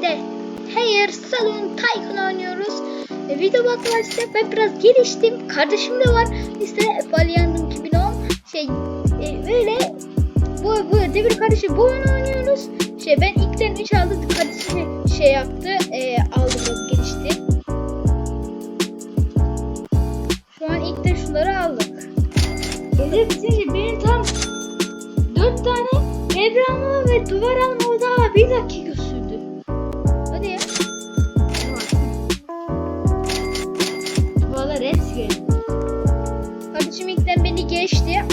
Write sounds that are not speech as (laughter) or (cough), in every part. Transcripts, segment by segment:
birlikte Hair Salon Tycoon oynuyoruz. E, video arkadaşlar ben biraz geliştim. Kardeşim de var. İşte Falyandım 2010. Şey e, böyle bu, bu devir kardeşi bu oyunu oynuyoruz. Şey ben ilkten 3 aldım. Kardeşim şey yaptı. E, aldı biraz gelişti. Şu an ilkten şunları aldık. Evet bitince benim tam dört tane evre ve duvar alma daha bir dakika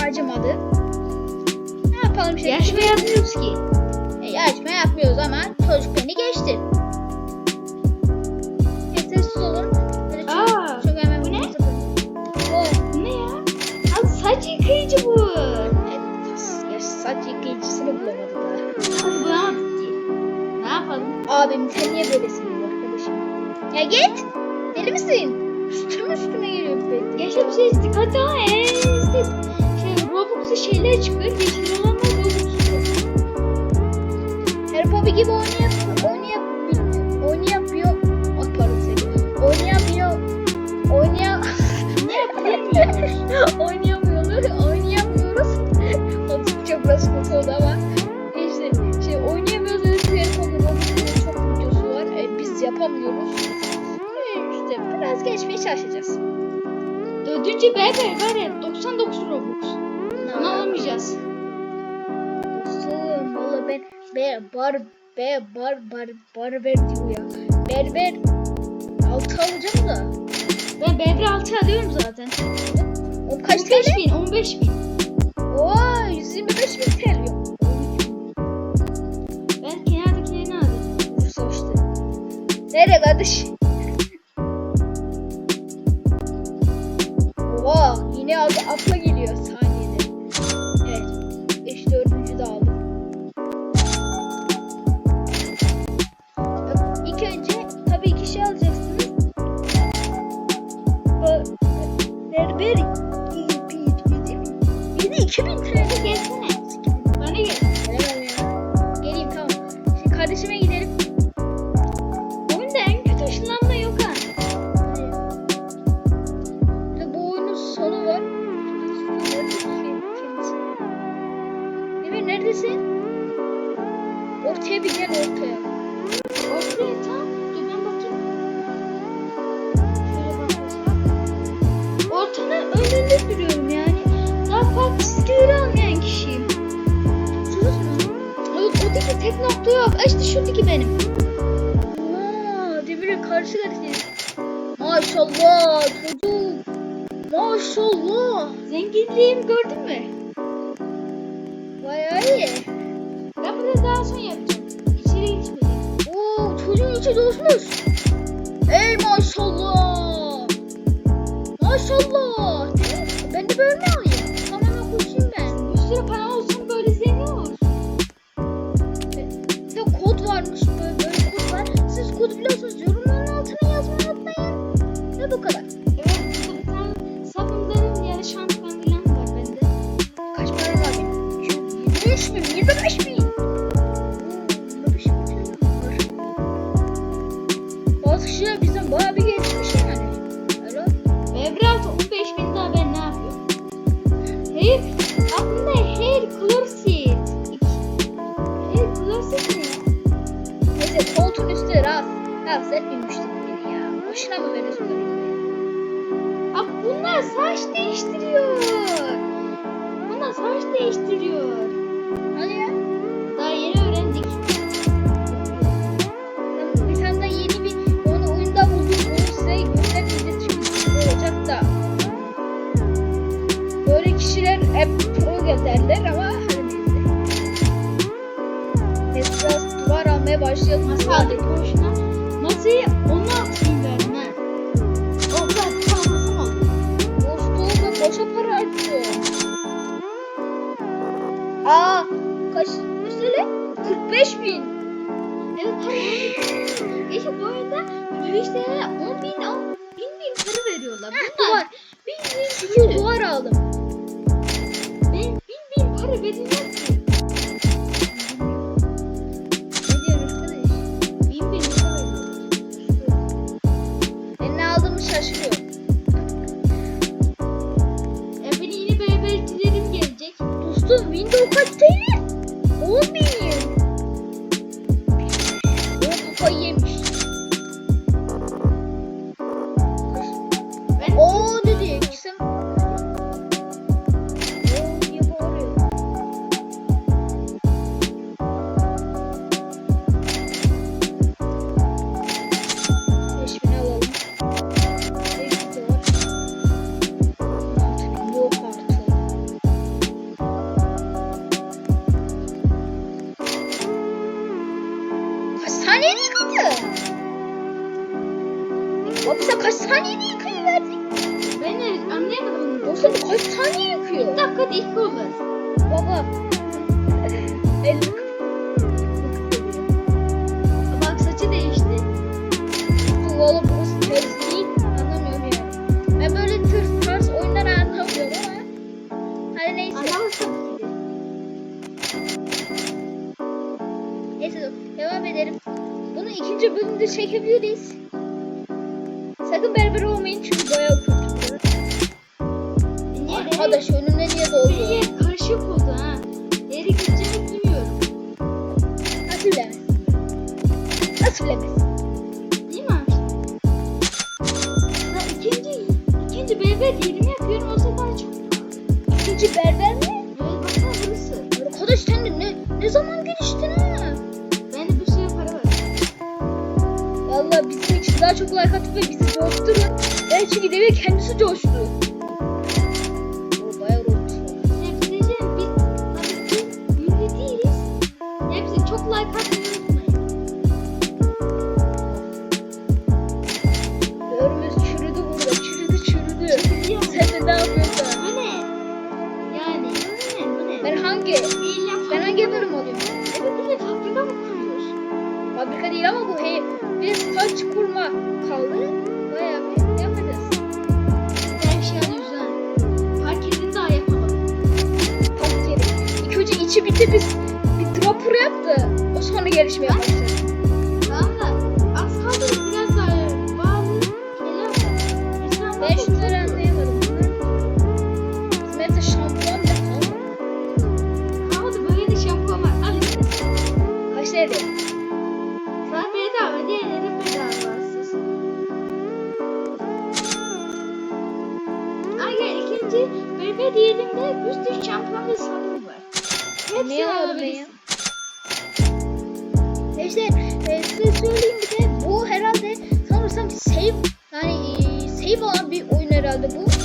Acımadı. Ne yapalım şimdi? Yarışma yapmıyoruz ki. E, yarışma yapmıyoruz ama çocuk beni geçti. Neyse olun. Böyle çok, Aa, çok hemen bu ne? Bu ne ya? Abi saç yıkayıcı bu. Evet, ya saç yıkayıcısını bulamadı daha. Bulamadık ki. Ne yapalım? Abim sen niye böylesin arkadaşım? Ya git. Deli misin? Üstüme üstüme geliyor. Yaşa bir şey istik. Hatta şeyler çıkıyor. Yeşil olanlar Robux'u. Harry Potter gibi oynayıp oynayıp oynayamıyor. Ay pardon seni. Oynayamıyor. Oynaya (laughs) Ne yapamıyoruz? oynayamıyoruz. Oynayamıyoruz. O Türkçe biraz kötü oldu ama işte şey oynayamıyoruz. Öyle bir Robots'un çok videosu var. E, biz yapamıyoruz. E, işte biraz geçmeye çalışacağız. Dördüncü berber var ya 99 Robux. Alamayacağız. Dostum valla ben be bar be bar bar bar ver diyor ya. Berber altı alacağım da. Ben berber 6 alıyorum zaten. O kaç 15 TL? bin, 15 bin. Oo 125 bin TL. Ben kenardakilerini aldım. İşte. Nereye kardeş? Oha yine adı atla geliyor neredesin? Ortaya bir gel ortaya. Ortaya tam. Dur ben bakayım. Şöyle bakacağım. Ortanın önünde duruyorum yani. Daha farklı çizgileri almayan kişiyim. Sus mu? Oradaki tek nokta yok. İşte şuradaki benim. Aa, Demir'e karşı karşıyayız. Maşallah çocuk. Maşallah. Zenginliğimi gördün mü? İyi. Ben bunu daha sonra yapacağım. İçeri geçmeyeceğim. Oo çocuğun içi dolmuş. Ey maşallah. Maşallah. Ben de böyle Mı veriyorsun böyle? Bak bunlar saç değiştiriyor. Bunlar saç değiştiriyor. Hadi ya. Baba. Elim. Bak saçı değişti. Oğlum burası değil. Anlamıyorum Ben böyle tür ters oyunlar anlamıyorum ama. Hadi neyse. Anlamışsın. Neyse. Devam edelim. Bunu ikinci bölümde çekebiliriz. Sakın berber olmayın çünkü bayağı kötü. Arkadaş önümde niye doğdu? ışık oldu ha. Yeri gideceğini bilmiyorum. Nasıl bilemez? Nasıl bilemez? Değil mi abi? İkinci, ikinci berber yerimi yapıyorum olsa daha çok. İkinci berber mi? Evet baksana burası. Arkadaş sen de ne, ne zaman geliştin ha? Ben de bir sürü para var. Valla bizim için daha çok like atıp ve bizi coşturun. Ben çünkü devir kendisi coştu. değil ama bu ev, bir taç kurma kaldı. Bayağı bir yapacağız. Her şey güzel. Park edin daha yapamadım. Park edin. İlk önce içi bitti biz bir dropper yaptı. O sonra gelişmeye başladı. Bende bir sürü şampuan ve sabun var. Hepsi ne var. İşte e, size söyleyeyim bir de bu herhalde sanırsam save yani e, save olan bir oyun herhalde bu.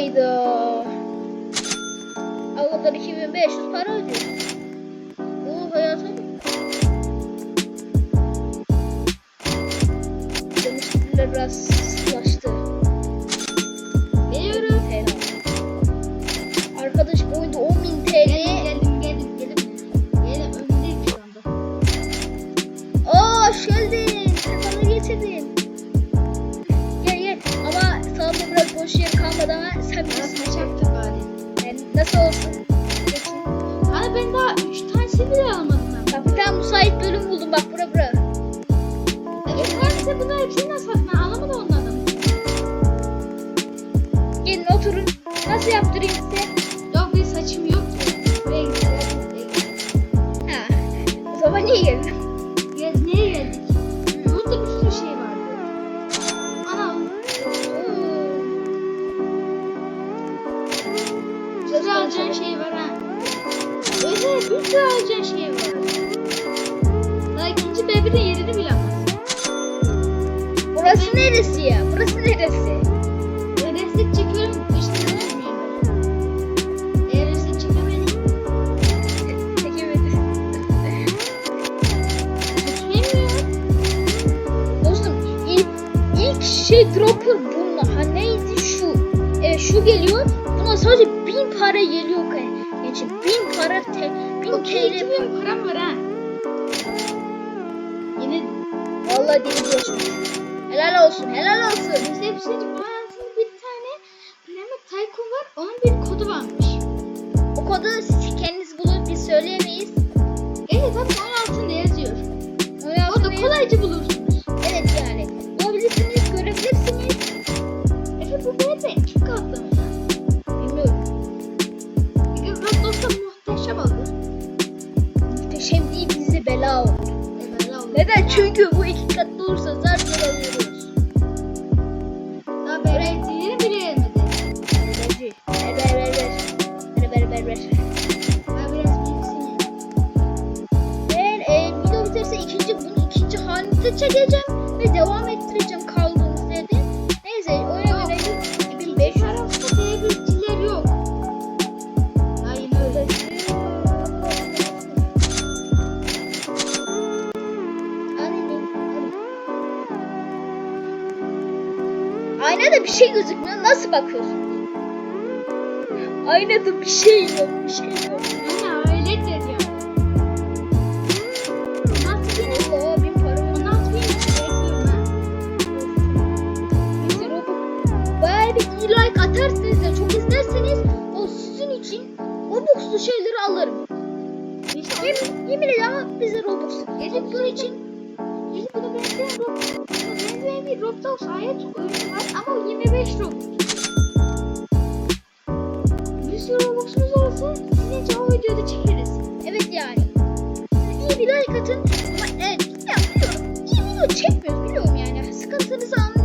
Hayda. Adamlar 2500 para ödüyor. You. şey drop'u bununla. Ha neydi şu? E, şu geliyor. Buna sadece bin para geliyor. Geçin. Bin para te, bin okay, TL. 2000 param var ha. Yine vallahi diyeceğim. Helal olsun. Helal olsun. Bizde bir şey bu bir tane Planet Tycoon var. Onun bir kodu varmış. O kodu siz kendiniz bulur biz söyleyemeyiz. Evet zaten onun altında yazıyor. Evet, o da kolayca bulur. Neden? Çünkü bu iki katlı olursa Aynada bir şey gözükmüyor. Nasıl bakıyorsun? Aynada bir şey yok. Bir şey yok. Allah bin para. Bekliyorum Robux. Bayağı bir iyi like atarsanız da çok izlerseniz o sizin için Robux'lu şeyleri alırım. Yemin, yemin ederim ama bize Robux. Robux'un için bir Roblox hayat oyunu var ama o 25 Robux. Bir sürü Robux'umuz olsa sizin için o videoda çekeriz. evet yani. İyi bir like atın. Ama evet ya. İyi video çekmiyoruz biliyorum yani. Sıkıntınızı anlıyorum.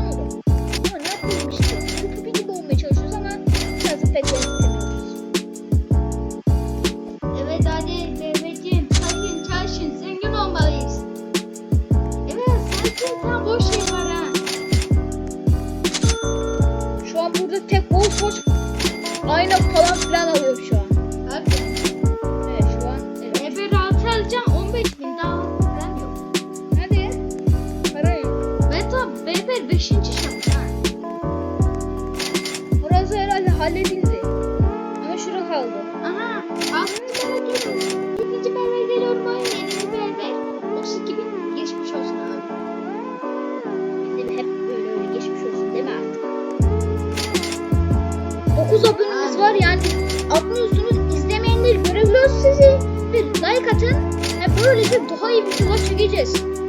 Böylece daha iyi videolar çekeceğiz.